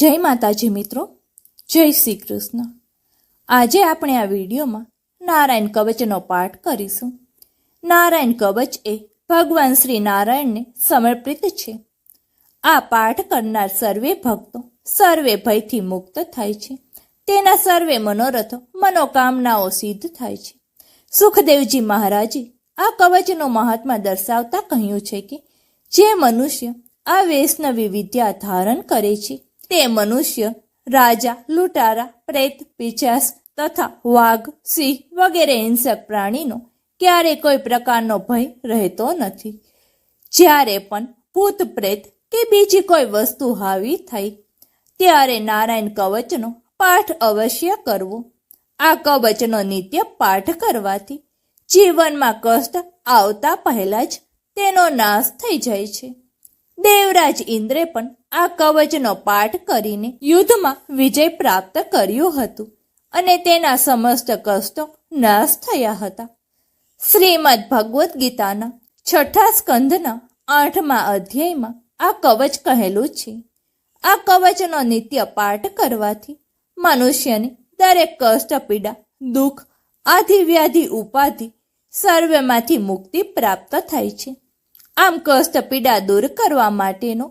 જય માતાજી મિત્રો, જય શ્રી કૃષ્ણ. આજે આપણે આ વિડીયોમાં નારાયણ કવચનો પાઠ કરીશું. નારાયણ કવચ એ ભગવાન શ્રી નારાયણને સમર્પિત છે. આ પાઠ કરનાર સર્વે ભક્તો સર્વે ભયથી મુક્ત થાય છે. તેના સર્વે મનોરથો મનોકામનાઓ સિદ્ધ થાય છે. સુખદેવજી મહારાજે આ કવચનું મહાત્મા દર્શાવતા કહ્યું છે કે જે મનુષ્ય આ વૈષ્ણવી વિદ્યા ધારણ કરે છે તે મનુષ્ય, રાજા, લૂંટારા, પ્રેત, પિચાસ તથા વાઘ, સિંહ વગેરે હિંસક પ્રાણીનો ક્યારે કોઈ પ્રકારનો ભય રહેતો નથી. જ્યારે પણ ભૂત, પ્રેત કે બીજી કોઈ વસ્તુ હાવી થઈ, ત્યારે નારાયણ કવચનો પાઠ અવશ્ય કરવો. આ કવચનો નિત્ય પાઠ કરવાથી જીવનમાં કષ્ટ આવતા પહેલા જ તેનો નાશ થઈ જાય છે. દેવરાજ ઇન્દ્રે પણ આ કવચનો પાઠ કરીને યુદ્ધમાં વિજય પ્રાપ્ત કર્યું હતું અને તેના સમસ્ત કષ્ટો નાશ થયા હતા. શ્રીમદ ભગવદ્ ગીતાના છઠ્ઠા સ્કંધના આઠમા અધ્યાયમાં આ કવચ કહેલું છે. આ કવચનો નિત્ય પાઠ કરવાથી મનુષ્યને દરેક કષ્ટ, પીડા, દુઃખ, આધિવ્યાધિ, ઉપાધિ સર્વેમાંથી મુક્તિ પ્રાપ્ત થાય છે. આમ કષ્ટ પીડા દૂર કરવા માટેનો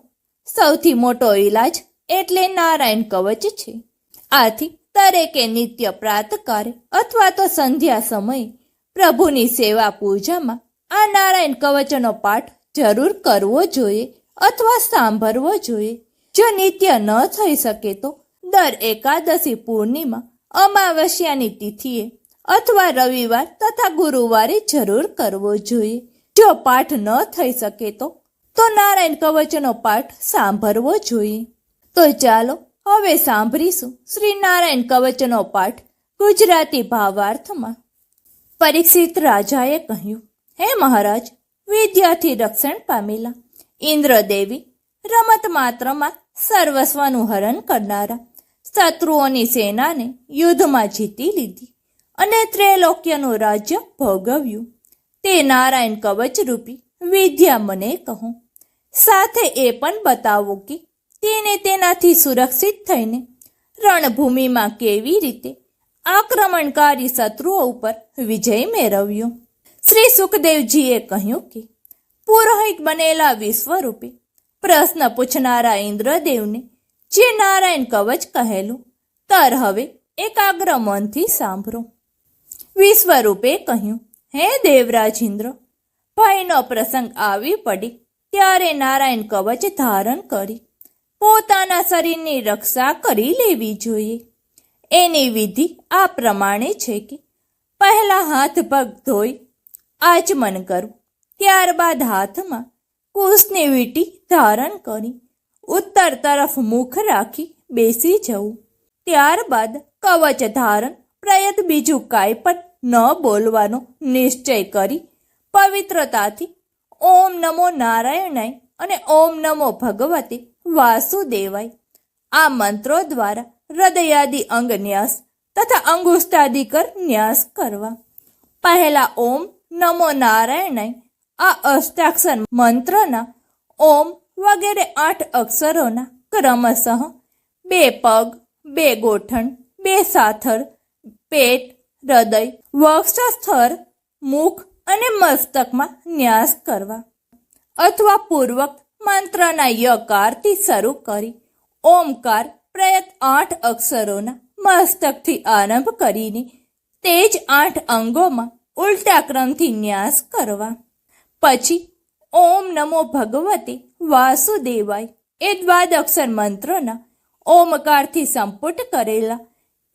સૌથી મોટો ઈલાજ એટલે નારાયણ કવચ છે. આથી દરેકે નિત્ય પ્રાતકારે અથવા તો સંધ્યા સમયે પ્રભુની સેવા પૂજામાં આ નારાયણ કવચનો પાઠ જરૂર કરવો જોઈએ અથવા સાંભળવો જોઈએ. જો નિત્ય ન થઈ શકે તો દર એકાદશી પૂર્ણિમા અમાવસ્યાની તિથિએ અથવા રવિવાર તથા ગુરુવારે જરૂર કરવો જોઈએ. જો પાઠ ન થઈ શકે તો? તો નારાયણ કવચનો પાઠ સાંભળવો જોઈએ. તો ચાલો હવે સાંભળીશું શ્રી નારાયણ કવચનો પાઠ ગુજરાતી ભાવાર્થમાં. પરીક્ષિત રાજાએ કહ્યું, હે મહારાજ વિદ્યાથી રક્ષણ પામેલા, ઇન્દ્રદેવી, રમત માત્રમાં સર્વસ્વનું હરણ કરનારા, શત્રુઓની સેનાને યુદ્ધમાં જીતી લીધી અને ત્રૈલોક્યનું રાજ્ય ભોગવ્યું. તે નારાયણ કવચ રૂપી વિદ્યા મને કહો. સાથે એ પણ બતાવો કે તેને તેનાથી સુરક્ષિત થઈને રણભૂમિમાં કેવી રીતે આક્રમણકારી શત્રુઓ ઉપર વિજય મેળવ્યો. શ્રી સુખદેવજીએ કહ્યું કે પુરોહિત બનેલા વિશ્વરૂપે પ્રશ્ન પૂછનારા ઇન્દ્રદેવને જે નારાયણ કવચ કહેલું તર હવે એકાગ્ર મનથી સાંભળો. વિશ્વરૂપે કહ્યું હે દેવરાજ ઇન્દ્ર ભયનો પ્રસંગ આવી પડી, ત્યારે નારાયણ કવચ ધારણ કરી, પોતાના શરીરની રક્ષા કરી લેવી જોઈએ. એની વિધિ આ પ્રમાણે છે કે, પહેલા હાથ પગ ધોઈ, આચમન કરવું ત્યારબાદ હાથમાં કુશની વીંટી ધારણ કરી, ઉત્તર તરફ મુખ રાખી બેસી જવું. ત્યારબાદ કવચ ધારણ, પ્રયત બીજું કાંઈ પણ ન બોલવાનો નિશ્ચય કરી પવિત્રતાથી ઓમ નમો નારાયણાય અને ઓમ નમો ભગવતે વાસુદેવાય આ મંત્રો દ્વારા હૃદયાદિ અંગ ન્યાસ તથા અંગુષ્ટાદિકર ન્યાસ કરવા. પહેલા ઓમ નમો નારાયણાય આ અષ્ટાક્ષર મંત્રના ઓમ વગેરે આઠ અક્ષરોના ક્રમશઃ બે પગ, બે ગોઠણ, બે સાથર પેટ હૃદય વક્ષસ્થળ મુખ અને મસ્તકમાં ન્યાસ કરવા. અથવા પૂર્વક મંત્રના યકારથી શરૂ કરી, ઓમકાર, પ્રયત આઠ અક્ષરોના મસ્તકથી આરંભ કરીને તે જ આઠ અંગોમાં ઉલટા ક્રમથી ન્યાસ કરવા. પછી, ઓમ નમો ભગવતે વાસુદેવાય એ દ્વાદક્ષર મંત્રના ઓમકારથી સંપુટ કરેલા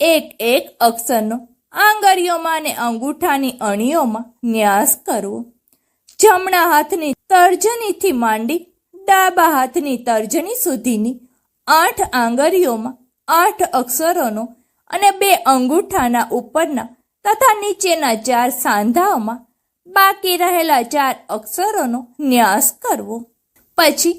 એક એક અક્ષરનો આંગળીઓમાં અને અંગૂઠાની અણીઓમાં ન્યાસ કરવો. જમણા હાથની તર્જનીથી માંડી ડાબા હાથની તર્જની સુધીની આઠ આંગળીઓમાં આઠ અક્ષરોનો અને બે અંગૂઠાના ઉપરના તથા નીચેના ચાર સાંધાઓમાં બાકી રહેલા ચાર અક્ષરોનો ન્યાસ કરવો. પછી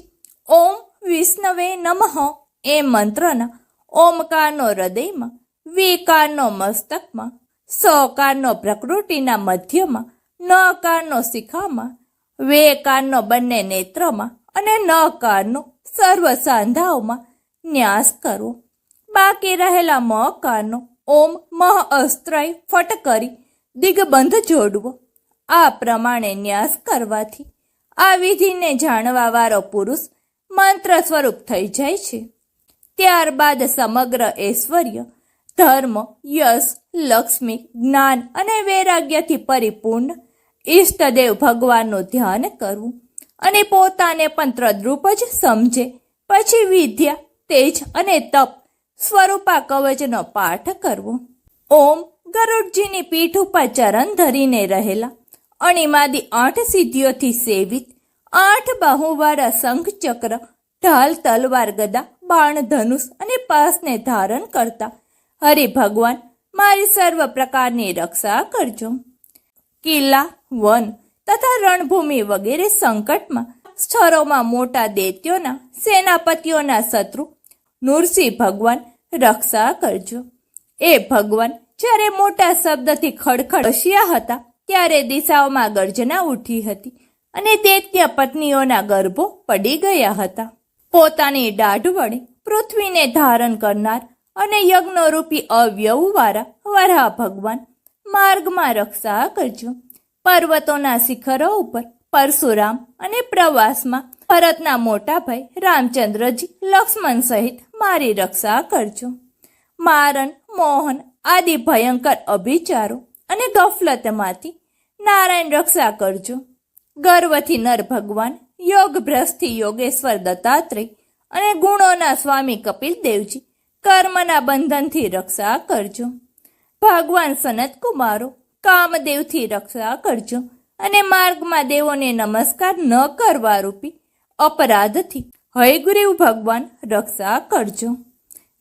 ઓમ વિષ્ણવે નમઃ એ મંત્રના ઓમકારનો હૃદયમાં વિકારનો મસ્તકમાં સકારનો પ્રકૃતિના મધ્યમાં, ન અકારનો શિખામાં વેકારનો બંને નેત્રમાં અને ન કારનો સર્વ સાંધાઓમાં ન્યાસ કરવો. બાકી રહેલા મકારનો ઓમ મહ અસ્ત્રય ફટ કરી દિગ્બંધ જોડવો. આ પ્રમાણે ન્યાસ કરવાથી આ વિધિને જાણવાવાળો પુરુષ મંત્ર સ્વરૂપ થઈ જાય છે. ત્યારબાદ સમગ્ર ઐશ્વર્ય ધર્મ, યશ, લક્ષ્મી, જ્ઞાન અને વૈરાગ્યથી પરિપૂર્ણ ઈષ્ટદેવ ભગવાનનું ધ્યાન કરવું અને પોતાને પણ તદ્રુપ જ સમજે. પછી વિદ્યા, તેજ અને તપ સ્વરૂપા કવચનો પાઠ કરવો. ઓમ ગરુડજીની પીઠ ઉપર ચરણ ધરીને રહેલા અણિમાદી આઠ સિદ્ધિઓથી સેવિત, આઠ બાહુવાળા શંખ ચક્ર ઢાલ તલવાર ગદા બાણ ધનુષ અને પાસને ધારણ કરતા હરિ ભગવાન, મારી સર્વ પ્રકારની રક્ષા કરજો. કિલ્લા, વન તથા રણભૂમિ વગેરે સંકટમાં સ્થળોમાં મોટા દૈત્યોના, સેનાપતિઓના શત્રુ, નૃસિંહ ભગવાન, રક્ષા કરજો. એ ભગવાન, જ્યારે મોટા શબ્દથી ખડખડસ્યા હતા, ત્યારે દિશાઓમાં ગર્જના ઉઠી હતી અને દૈત્ય પત્નીઓના ગર્ભો પડી ગયા હતા. પોતાની દાઢ વડે પૃથ્વીને ધારણ કરનાર અને યજ્ઞરૂપી અવ્યવવાળા વરાહ ભગવાન, માર્ગમાં રક્ષા કરજો. પર્વતોના શિખરો ઉપર પરશુરામ અને પ્રવાસમાં ભરતના મોટા ભાઈ રામચંદ્રજી, લક્ષ્મણ સહિત મારી રક્ષા કરજો. મારણ, મોહન આદિ ભયંકર અભિચારો અને ગફલતમાંથી નારાયણ રક્ષા કરજો. ગર્વથી નર ભગવાન યોગ ભ્રષ્ટથી યોગેશ્વર દત્તાત્રેય અને ગુણોના સ્વામી કપિલ દેવજી કર્મના બંધનથી રક્ષા કરજો. ભગવાન સનત કુમારો કામદેવથી રક્ષા કરજો અને માર્ગમાં દેવોને નમસ્કાર ન કરવા રૂપી અપરાધથી હયગુરુવ ભગવાન રક્ષા કરજો.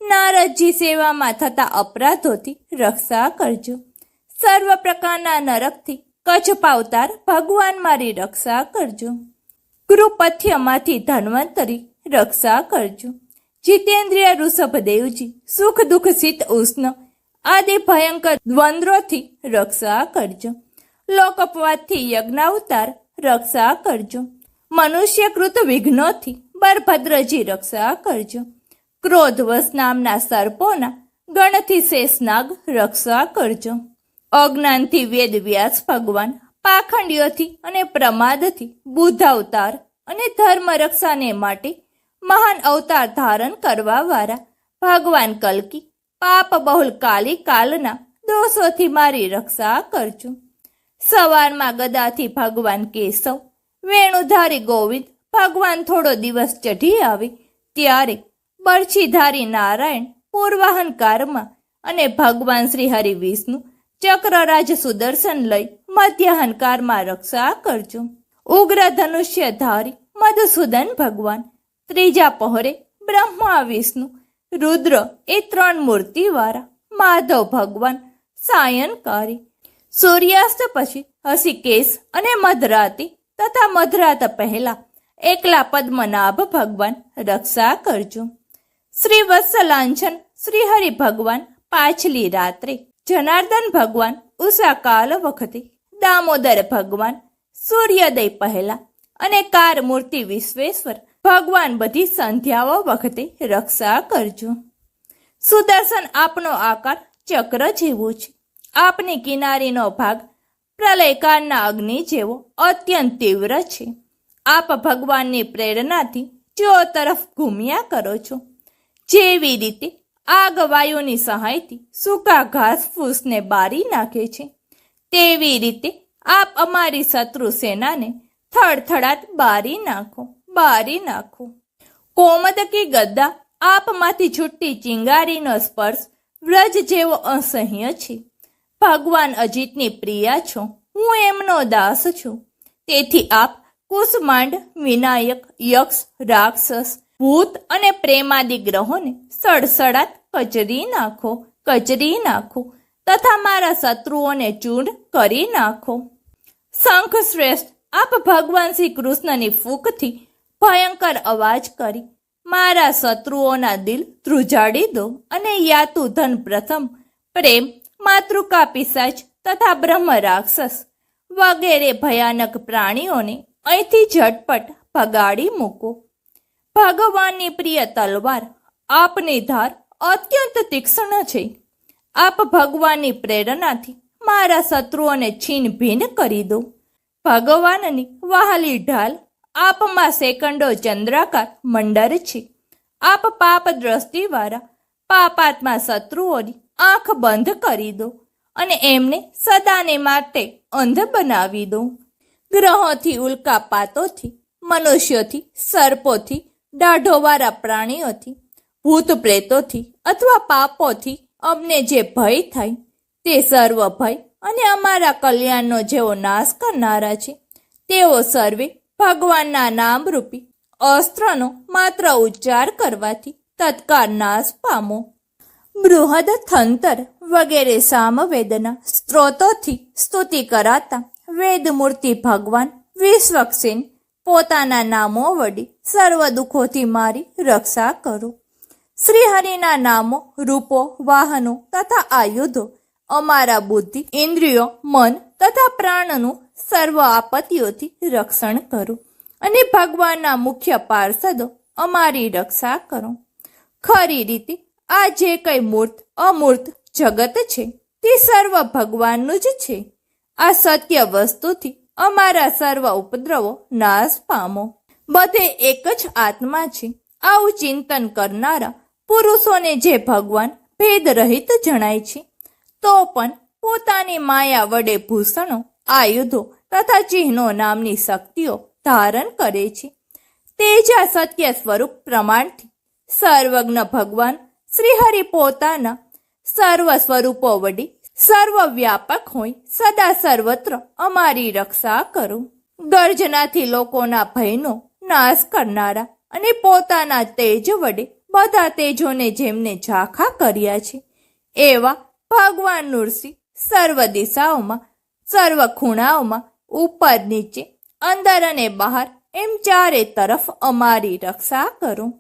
નારદજી સેવામાં થતા અપરાધોથી રક્ષા કરજો. સર્વ પ્રકારના નરકથી કચ્છ પાવતાર ભગવાન મારી રક્ષા કરજો. કૃપથ્યમાંથી ધન્વંતરી રક્ષા કરજો. જીતેન્દ્રિય ઋષભદેવજી સુખ દુઃખ શીત ઉષ્ણ આદિ ભયંકર દ્વંદ્રોથી રક્ષા કરજો. લોક અપવાદથી યજ્ઞાવતાર રક્ષા કરજો. મનુષ્યકૃત વિઘ્નોથી બરભદ્રજી રક્ષા કરજો. ક્રોધવશ નામના સર્પોના ગણથી શેષનાગ રક્ષા કરજો. અજ્ઞાનથી વેદ વ્યાસ ભગવાન પાખંડીઓથી અને પ્રમાદથી બુદ્ધ અવતાર અને ધર્મ રક્ષાને માટે મહાન અવતાર ધારણ કરવા વાળા ભગવાન કલ્કી પાપ બહુલ કાલી કાલના દોષોથી મારી રક્ષા કરજો. સવારમાં ગદાથી ભગવાન કેશવ, વેણુધારી ગોવિંદ ભગવાન થોડો દિવસ ચઢી આવે. ત્યારે બરછીધારી નારાયણ પૂર્વાહન કારમાં અને ભગવાન શ્રી હરિ વિષ્ણુ ચક્રરાજ સુદર્શન લઈ મધ્યાહનકારમાં રક્ષા કરજો. ઉગ્ર ધનુષ્ય ધારી મધુસૂદન ભગવાન ત્રીજા પહોરે બ્રહ્મા વિષ્ણુ રુદ્ર એ ત્રણ મૂર્તિવાળા, માધવ ભગવાન, સાયનકારી, સૂર્યાસ્ત પછી હસિકેશ અને મધરાતી તથા મધરાત પહેલા એકલા પદ્મનાભ ભગવાન રક્ષા કરજો. શ્રી વત્સલાંછન, શ્રી હરિ ભગવાન, પાછલી રાત્રે જનાર્દન ભગવાન, ઉષાકાલ વખતે દામોદર ભગવાન, સૂર્યોદય પહેલા અને કાર મૂર્તિ વિશ્વેશ્વર ભગવાન બધી સંધ્યાઓ વખતે રક્ષા કરજો. સુદર્શન આપનો આકાર ચક્ર જેવો છે. આપની કિનારીનો ભાગ પ્રલયકાળના અગ્નિ જેવો અત્યંત તીવ્ર છે. આપ ભગવાનની પ્રેરણાથી જો તરફ ઘૂમ્યા કરો છો, જેવી રીતે આગ વાયુની સહાયથી સૂકા ઘાસ ફૂસને બારી નાખે છે, તેવી રીતે આપ અમારી શત્રુ સેનાને થડથડાટ બારી નાખો. બારી નાખો. કોમદકી ગદ્દા, આપમાંથી છૂટતી ચિંગારીનો સ્પર્શ વ્રજ જેવો અસહ્ય છે. ભગવાન અજીતની પ્રિયા છો, હું એમનો દાસ છું. તેથી આપ કુસમાંડ, વિનાયક, યક્ષ, રાક્ષસ, ભૂત અને પ્રેમાદિ ગ્રહોને સડસડાટ કચરી નાખો કચરી નાખો તથા મારા શત્રુઓને ચૂંડ કરી નાખો. શંખ શ્રેષ્ઠ, આપ ભગવાન શ્રી કૃષ્ણની ફૂંકથી ભયંકર અવાજ કરી, મારા શત્રુઓના દિલ ધ્રુજાડી દો અને યાતુ ધન પ્રથમ પ્રેમ, માતૃકા પિશાચ તથા બ્રહ્મ રાક્ષસ વગેરે ભયાનક પ્રાણીઓને અહીંથી ઝટપટ ભગાડી મૂકો. ભગવાનની પ્રિય તલવાર આપની ધાર અત્યંત તીક્ષ્ણ છે. આપ ભગવાનની પ્રેરણાથી મારા શત્રુઓને છીન ભીન કરી દો. ભગવાનની વહાલી ઢાલ આપમાં સેકન્ડો ચંદ્રાકાર મંડર છે. આપ પાપ દ્રષ્ટિવાળા પાપાત્મા શત્રુઓની આંખ બંધ કરી દો અને એમને સદાને માટે અંધ બનાવી દો. ગ્રહોથી ઉલ્કાપાતોથી મનુષ્યોથી, સર્પોથી, દાઢોવાળા પ્રાણીઓથી, ભૂત પ્રેતોથી અથવા પાપોથી અમને જે ભય થાય તે સર્વ ભય અને અમારા કલ્યાણનો જેઓ નાશ કરનારા છે, તેઓ સર્વે ભગવાનના નામરૂપી અસ્ત્રનો માત્ર ઉચ્ચાર કરવાથી તત્કાળ નાશ પામો. બૃહદ થંતર વગેરે સામવેદના સ્ત્રોતોથી સ્તુતિ કરાતા વેદમૂર્તિ ભગવાન વિશ્વક્ષેન પોતાના નામો વડી સર્વ દુઃખોથી મારી રક્ષા કરો. શ્રીહરિના નામો, રૂપો, વાહનો તથા આયુધો, અમારા બુદ્ધિ, ઇન્દ્રિયો, મન તથા પ્રાણનું સર્વ આપત્તિઓથી રક્ષણ કરો અને ભગવાનના મુખ્ય પાર્ષદો અમારી રક્ષા કરો. ખરી રીતે આ જે કંઈ મૂર્ત, અમૂર્ત જગત છે, તે સર્વ ભગવાનનું જ છે. આ સત્ય વસ્તુથી અમારા સર્વ ઉપદ્રવો નાશ પામો. બધે એક જ આત્મા છે. આવું ચિંતન કરનારા પુરુષોને જે ભગવાન ભેદ રહિત જણાય છે, તો પણ પોતાની માયા વડે ભૂષણો આયુધો તથા ચિહ્નો નામની શક્તિઓ ધારણ કરે છે. તેજા સત્ય સ્વરૂપ પ્રમાણથી સર્વજ્ઞ ભગવાન શ્રીહરિ પોતાના સર્વ સ્વરૂપો વડે સર્વ વ્યાપક હોય સદા સર્વત્ર અમારી રક્ષા કરો. ગર્જનાથી લોકોના ભયનો નાશ કરનારા અને પોતાના તેજ વડે બધા તેજોને જેમને ઝાંખા કર્યા છે, એવા ભગવાન નૃસિંહ સર્વ દિશાઓમાં સર્વ ખૂણાઓમાં ઉપર નીચે, અંદર અને બહાર, એમ ચારે તરફ અમારી રક્ષા કરો.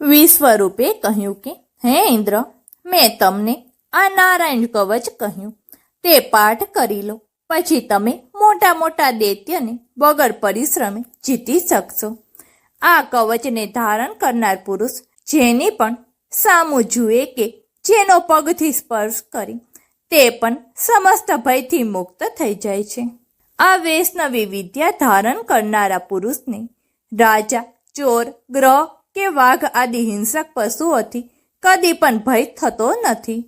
વિશ્વરૂપે કહ્યું કે, હે ઇન્દ્ર, મેં તમને આ નારાયણ કવચ કહ્યું. તે પાઠ કરી લો, પછી તમે મોટા મોટા દૈત્યને વગર પરિશ્રમે જીતી શકશો. આ કવચને ધારણ કરનાર પુરુષ જેની પણ સામું જુએ કે જેનો પગથી સ્પર્શ કરી તે પણ સમસ્ત ભયથી મુક્ત થઈ જાય છે. આ વૈષ્ણવી વિદ્યા ધારણ કરનારા પુરુષને રાજા, ચોર, ગ્રહ કે વાઘ આદિ હિંસક પશુઓથી કદી પણ ભય થતો નથી.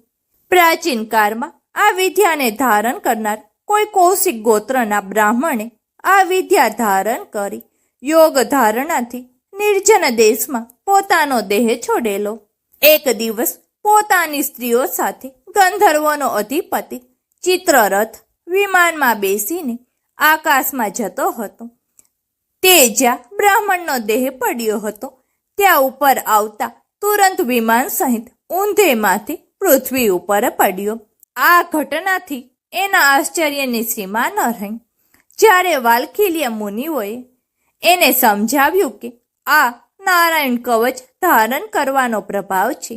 પ્રાચીન કાળમાં આ વિદ્યાને ધારણ કરનાર કોઈ કૌશિક ગોત્રના બ્રાહ્મણે આ વિદ્યા ધારણ કરી યોગ ધારણાથી નિર્જન દેશમાં પોતાનો દેહ છોડેલો. એક દિવસ પોતાની સ્ત્રીઓ સાથે ગંધર્વોનો અધિપતિ, ચિત્રરથ, વિમાનમાં બેસીને આકાશમાં જતો હતો. તે જ્યાં બ્રાહ્મણનો દેહ પડ્યો હતો. ત્યાં ઉપર આવતા તુરંત વિમાન સહિત ઊંધેમાંથી પૃથ્વી ઉપર પડ્યો. આ ઘટનાથી એના આશ્ચર્યની સીમા ન રહી. જ્યારે વાલખીલ્ય મુનિઓએ એને સમજાવ્યું કે આ નારાયણ કવચ ધારણ કરવાનો પ્રભાવ છે,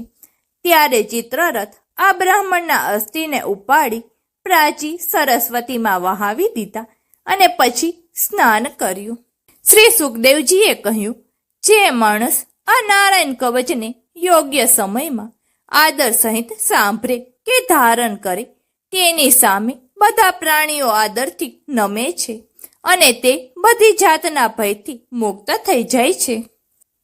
ત્યારે ચિત્રરથ આ બ્રાહ્મણના અસ્થિને ઉપાડી પ્રાચી સરસ્વતીમાં વહાવી દીધા અને પછી સ્નાન કર્યું. શ્રી સુખદેવજીએ કહ્યું, જે માણસ આ નારાયણ કવચને યોગ્ય સમયમાં આદર સહિત સાંભળે કે ધારણ કરે, તેની સામે બધા પ્રાણીઓ આદરથી નમે છે અને તે બધી જાતના ભયથી મુક્ત થઈ જાય છે.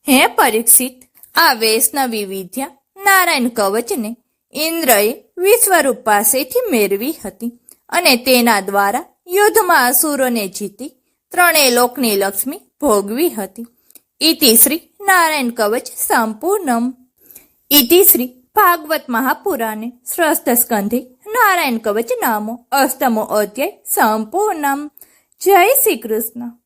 હે પરીક્ષિત, આ વૈષ્ણવી વિદ્યા નારાયણ કવચને ઇન્દ્રએ વિશ્વરૂપ પાસેથી મેળવી હતી અને તેના દ્વારા યુદ્ધમાં અસુરોને જીતી ત્રણેય લોકની લક્ષ્મી ભોગવી હતી. ઇતિ શ્રી નારાયણ કવચ સંપૂર્ણમ. ઇતિ શ્રી ભાગવત મહાપુરાણે સ્વસ્થ સ્કંધે નારાયણ કવચ નામો અષ્ટમો અધ્યાય સંપૂર્ણમ. જય શ્રી કૃષ્ણ.